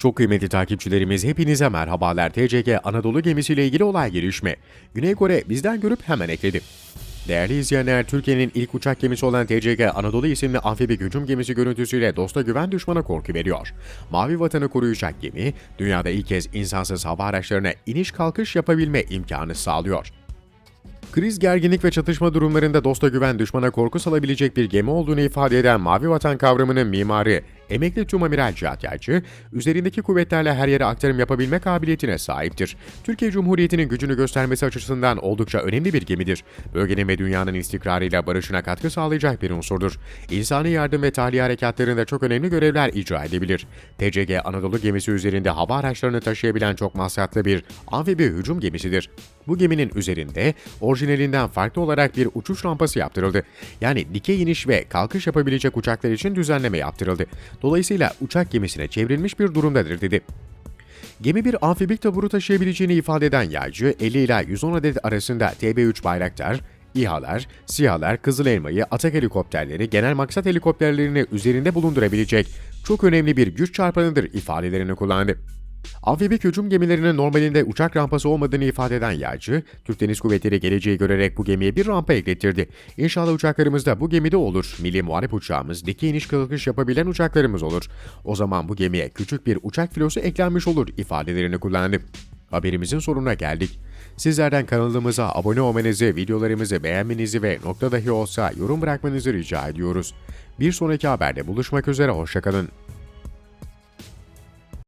Çok kıymetli takipçilerimiz hepinize merhabalar. TCG Anadolu gemisiyle ilgili olay gelişme. Güney Kore bizden görüp hemen ekledi. Değerli izleyenler, Türkiye'nin ilk uçak gemisi olan TCG Anadolu isimli amfibi hücum gemisi görüntüsüyle dosta güven düşmana korku veriyor. Mavi vatanı koruyacak gemi, dünyada ilk kez insansız hava araçlarına iniş kalkış yapabilme imkanı sağlıyor. Kriz, gerginlik ve çatışma durumlarında dosta güven düşmana korku salabilecek bir gemi olduğunu ifade eden Mavi Vatan kavramının mimarı, emekli Tüm Amiral Cihat Yaycı, üzerindeki kuvvetlerle her yere aktarım yapabilme kabiliyetine sahiptir. Türkiye Cumhuriyeti'nin gücünü göstermesi açısından oldukça önemli bir gemidir. Bölgenin ve dünyanın istikrarıyla barışına katkı sağlayacak bir unsurdur. İnsani yardım ve tahliye harekatlarında çok önemli görevler icra edebilir. TCG Anadolu gemisi üzerinde hava araçlarını taşıyabilen çok masraflı bir amfibi hücum gemisidir. Bu geminin üzerinde orijinalinden farklı olarak bir uçuş rampası yaptırıldı. Yani dikey iniş ve kalkış yapabilecek uçaklar için düzenleme yaptırıldı. Dolayısıyla uçak gemisine çevrilmiş bir durumdadır dedi. Gemi bir amfibik taburu taşıyabileceğini ifade eden yaycı 50 ila 110 adet arasında TB3 Bayraktar, İHA'lar, SİHA'lar, Kızıl Elma'yı, atak helikopterleri, genel maksat helikopterlerini üzerinde bulundurabilecek çok önemli bir güç çarpanıdır ifadelerini kullandı. Amfibik hücum gemilerinin normalinde uçak rampası olmadığını ifade eden yaycı, Türk Deniz Kuvvetleri geleceği görerek bu gemiye bir rampa eklettirdi. İnşallah uçaklarımızda bu gemide olur. Milli muharip uçağımız, dikey iniş kalkış yapabilen uçaklarımız olur. O zaman bu gemiye küçük bir uçak filosu eklenmiş olur ifadelerini kullandı. Haberimizin sonuna geldik. Sizlerden kanalımıza abone olmanızı, videolarımızı beğenmenizi ve nokta dahi olsa yorum bırakmanızı rica ediyoruz. Bir sonraki haberde buluşmak üzere, hoşçakalın.